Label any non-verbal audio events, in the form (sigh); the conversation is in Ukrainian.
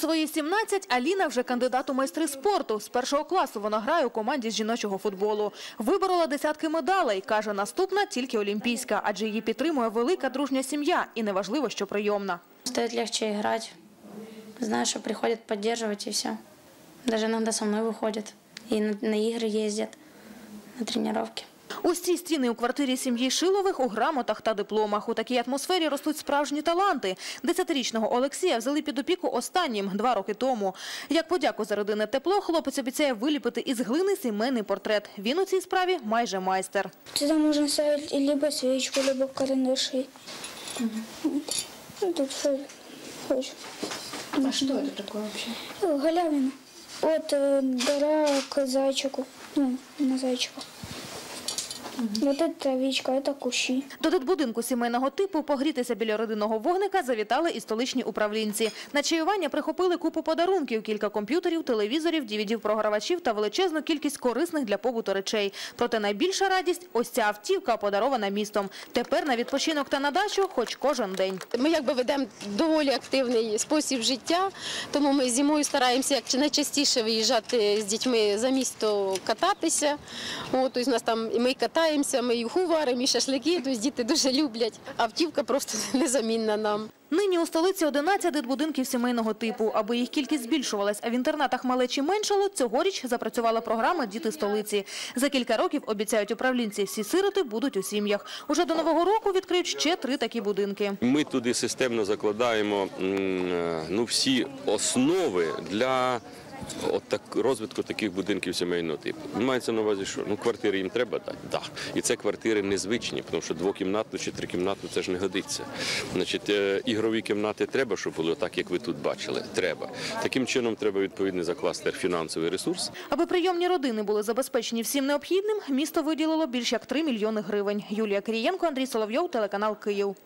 свої 17 Аліна вже кандидат у майстри спорту. З першого класу вона грає у команді з жіночого футболу. Виборола десятки медалей. Каже, наступна тільки олімпійська, адже її підтримує велика дружня сім'я і неважливо, що прийомна. Стоит легче играть. Знаю, что приходят поддерживать и все. Даже иногда со мной выходят. И на, игры ездят, на тренировки. Ось ці стіни у квартирі сім'ї Шилових у грамотах та дипломах. У такій атмосфері ростуть справжні таланти. Десятирічного Олексія взяли під опіку останнім два роки тому. Як подяку за родинне тепло, хлопець обіцяє виліпити із глини сімейний портрет. Він у цій справі майже майстер. Сюда можно ставить либо свечку, либо карандаши. Ну, тут что хочешь. А это такое вообще? Ну, Галявина. Вот э, гора к зайчику. Ну, на зайчика. Вот это травичка, это кущи. До дитбудинку сімейного типу погрітися біля родинного вогника завітали і столичні управлінці. На чаювання прихопили купу подарунків, кілька комп'ютерів, телевізорів, DVD-програвачів та величезну кількість корисних для побуту речей. Проте найбільша радість – ось ця автівка, подарована містом. Тепер на відпочинок та на дачу хоч кожен день. Ми якби ведемо доволі активний спосіб життя, тому ми зимою стараємося як найчастіше виїжджати з дітьми за місто кататися. От, у нас там ми катаємося, ми і уху варимо, і шашлики, тобто діти дуже люблять. Автівка просто (laughs) незамінна нам. Нині у столиці 11 дитбудинків сімейного типу. Аби їх кількість збільшувалась, а в інтернатах малечі меншало, цьогоріч запрацювала програма «Діти столиці». За кілька років, обіцяють управлінці, всі сироти будуть у сім'ях. Уже до Нового року відкриють ще три такі будинки. Ми туди системно закладаємо е, ну, всі основи для от так, розвитку таких будинків сімейного типу. Мається на увазі, що ну, квартири їм треба дати? Да. І це квартири незвичні, тому що двокімнатну чи трикімнатну це ж не годиться. Значить, е, ігрові кімнати треба, щоб було так, як ви тут бачили. Треба. Таким чином треба відповідно закласти фінансовий ресурс. Аби прийомні родини були забезпечені всім необхідним, місто виділило більш як 3 мільйони гривень. Юлія Кирієнко, Андрій Соловйов, телеканал «Київ».